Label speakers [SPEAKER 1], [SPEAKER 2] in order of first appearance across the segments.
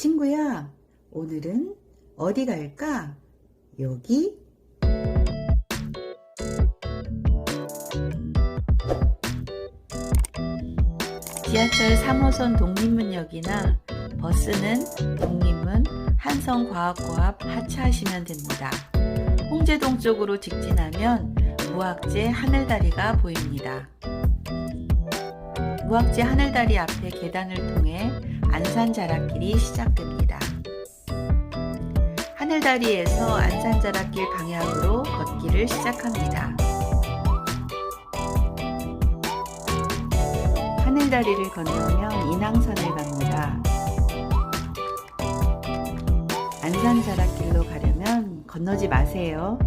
[SPEAKER 1] 친구야, 오늘은 어디 갈까? 여기? 지하철 3호선 독립문역이나 버스는 독립문 한성과학고 앞 하차하시면 됩니다. 홍제동 쪽으로 직진하면 무학재 하늘다리가 보입니다. 무학재 하늘다리 앞에 계단을 통해 안산 자락길이 시작됩니다. 하늘다리에서 안산 자락길 방향으로 걷기를 시작합니다. 하늘다리를 건너면 인왕산을 갑니다. 안산 자락길로 가려면 건너지 마세요.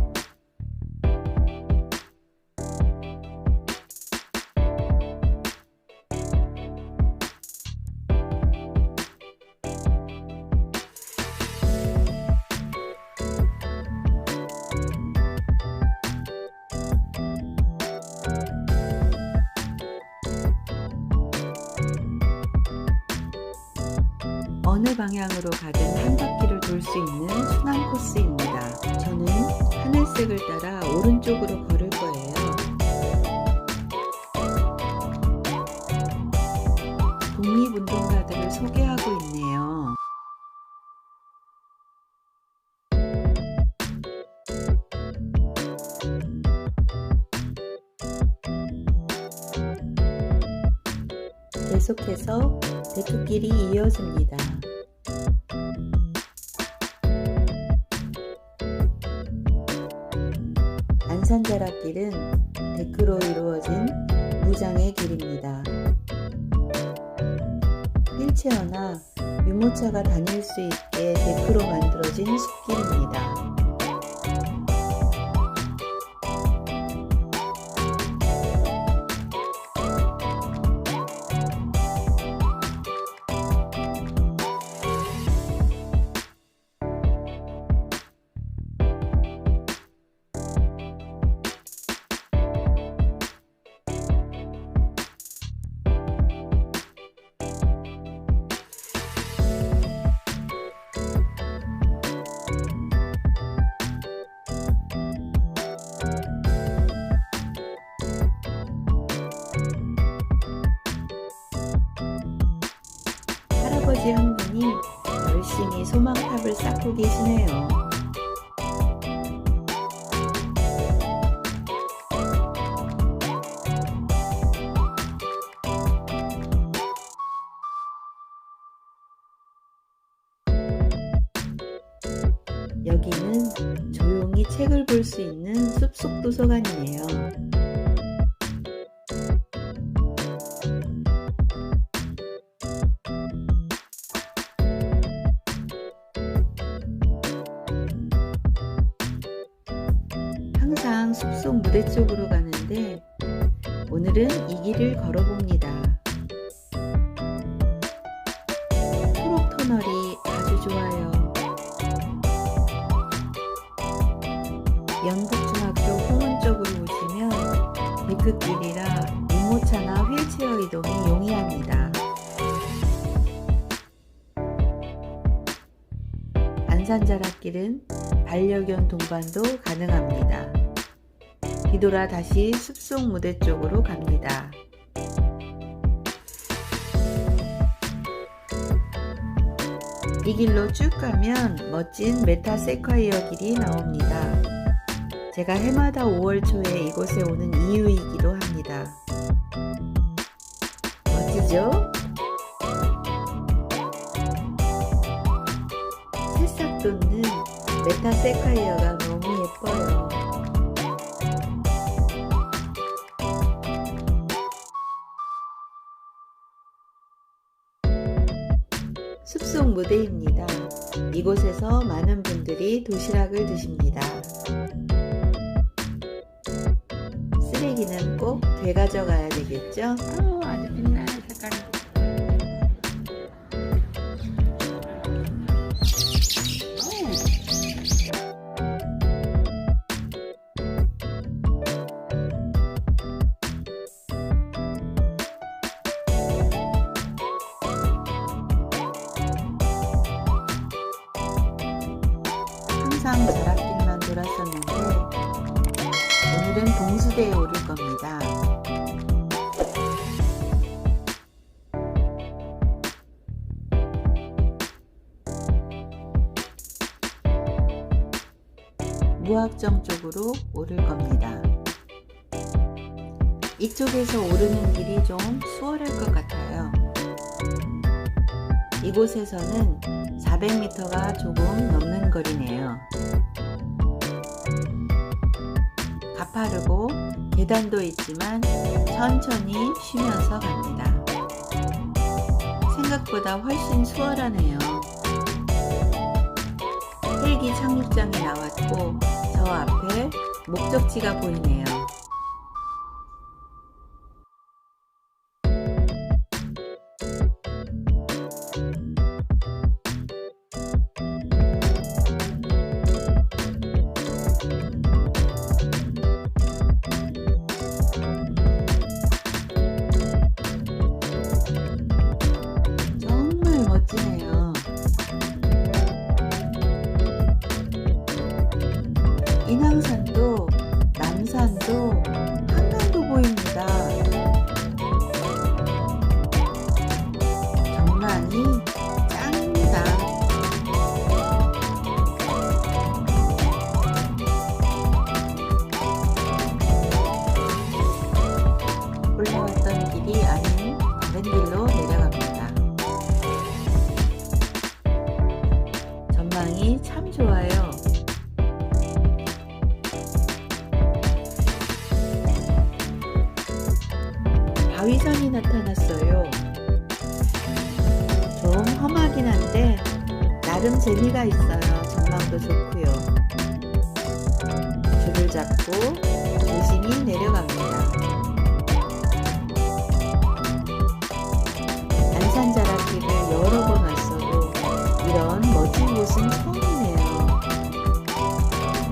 [SPEAKER 1] 어느 방향으로 가든 한 바퀴를 돌 수 있는 순환 코스입니다. 저는 하늘색을 따라 오른쪽으로 걸을 거예요. 독립운동가들을 소개하고 있네요. 계속해서 데크길이 이어집니다. 안산자락길은 데크로 이루어진 무장의 길입니다. 휠체어나 유모차가 다닐 수 있게 데크로 만들어진 숲길입니다. 소망탑을 쌓고 계시네요. 여기는 조용히 책을 볼 수 있는 숲속 도서관이네요. 숲속 무대 쪽으로 가는데 오늘은 이 길을 걸어봅니다. 초록 터널이 아주 좋아요. 영북중학교 후문 쪽으로 오시면 데크길이라 유모차나 휠체어 이동이 용이합니다. 안산자락길은 반려견 동반도 가능합니다. 뒤돌아 다시 숲속 무대 쪽으로 갑니다. 이 길로 쭉 가면 멋진 메타 세콰이어 길이 나옵니다. 제가 해마다 5월 초에 이곳에 오는 이유이기도 합니다. 멋지죠? 새싹 돋는 메타 세콰이어가 너무 예뻐요. 숲속 무대입니다. 이곳에서 많은 분들이 도시락을 드십니다. 쓰레기는 꼭 되가져가야 되겠죠?
[SPEAKER 2] 어, 아주
[SPEAKER 1] 무학정 쪽으로 오를 겁니다. 이쪽에서 오르는 길이 좀 수월할 것 같아요. 이곳에서는 400m가 조금 넘는 거리네요. 가파르고 계단도 있지만 천천히 쉬면서 갑니다. 생각보다 훨씬 수월하네요. 헬기 착륙장이 나왔고 저 앞에 목적지가 보이네요. soul. 하긴 한데 나름 재미가 있어요. 전망도 좋고요. 줄을 잡고 조심히 내려갑니다. 안산자락길을 여러 번 왔어도 이런 멋진 곳은 처음이네요.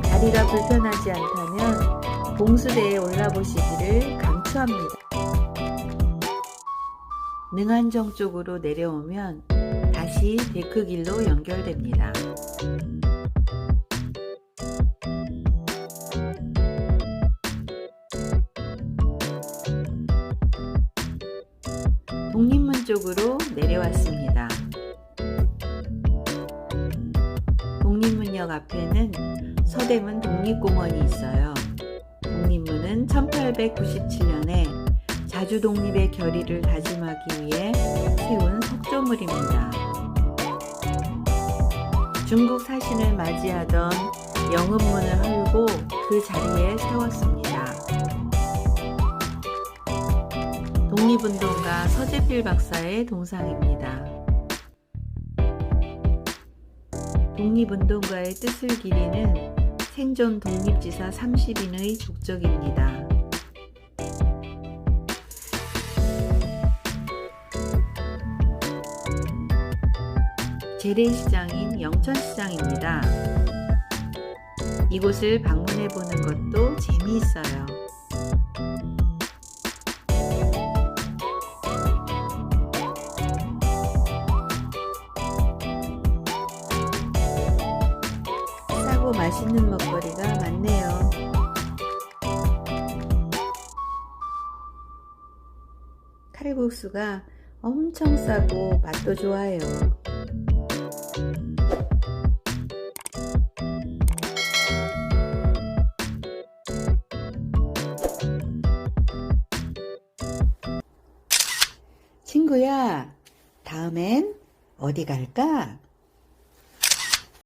[SPEAKER 1] 다리가 불편하지 않다면 봉수대에 올라보시기를 강추합니다. 능안정 쪽으로 내려오면 다시 데크길로 연결됩니다. 독립문 쪽으로 내려왔습니다. 독립문역 앞에는 서대문 독립공원이 있어요. 독립문은 1897년에 자주 독립의 결의를 다짐하기 위해 세운 석조물입니다. 중국 사신을 맞이하던 영읍문을 헐고 그 자리에 세웠습니다. 독립운동가 서재필 박사의 동상입니다. 독립운동가의 뜻을 기리는 생존 독립지사 30인의 족적입니다. 재래시장인 영천시장입니다. 이곳을 방문해 보는 것도 재미있어요. 싸고 맛있는 먹거리가 많네요. 카레국수가 엄청 싸고 맛도 좋아요. 다음엔 어디 갈까?